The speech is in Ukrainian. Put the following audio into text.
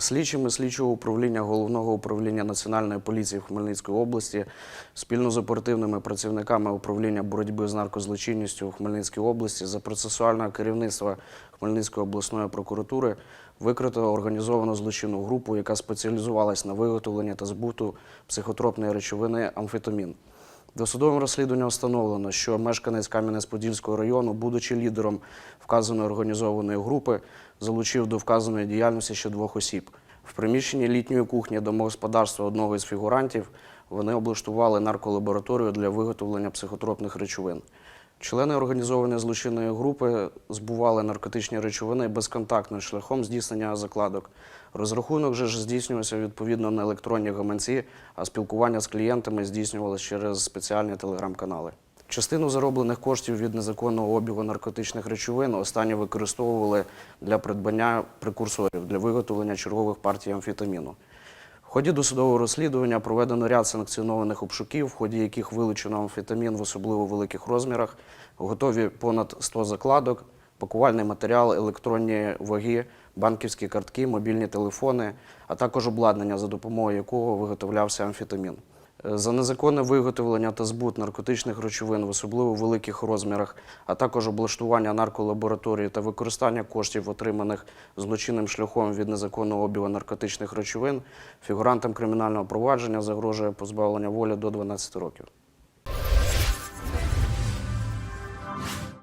Слідчими слідчого управління Головного управління Національної поліції в Хмельницькій області спільно з оперативними працівниками управління боротьби з наркозлочинністю у Хмельницькій області за процесуального керівництва Хмельницької обласної прокуратури викрито організовану злочинну групу, яка спеціалізувалась на виготовленні та збуту психотропної речовини амфетамін. Досудовим розслідуванням встановлено, що мешканець Кам'янець-Подільського району, будучи лідером вказаної організованої групи, залучив до вказаної діяльності ще двох осіб. В приміщенні літньої кухні домогосподарства одного із фігурантів вони облаштували нарколабораторію для виготовлення психотропних речовин. Члени організованої злочинної групи збували наркотичні речовини безконтактним шляхом здійснення закладок. Розрахунок же ж здійснювався відповідно на електронні гаманці, а спілкування з клієнтами здійснювалося через спеціальні телеграм-канали. Частину зароблених коштів від незаконного обігу наркотичних речовин останні використовували для придбання прекурсорів для виготовлення чергових партій амфетаміну. В ході досудового розслідування проведено ряд санкціонованих обшуків, в ході яких вилучено амфетамін в особливо великих розмірах, готові понад 100 закладок, пакувальний матеріал, електронні ваги, банківські картки, мобільні телефони, а також обладнання, за допомогою якого виготовлявся амфетамін. За незаконне виготовлення та збут наркотичних речовин в особливо великих розмірах, а також облаштування нарколабораторії та використання коштів, отриманих злочинним шляхом від незаконного обігу наркотичних речовин, фігурантам кримінального провадження загрожує позбавлення волі до 12 років.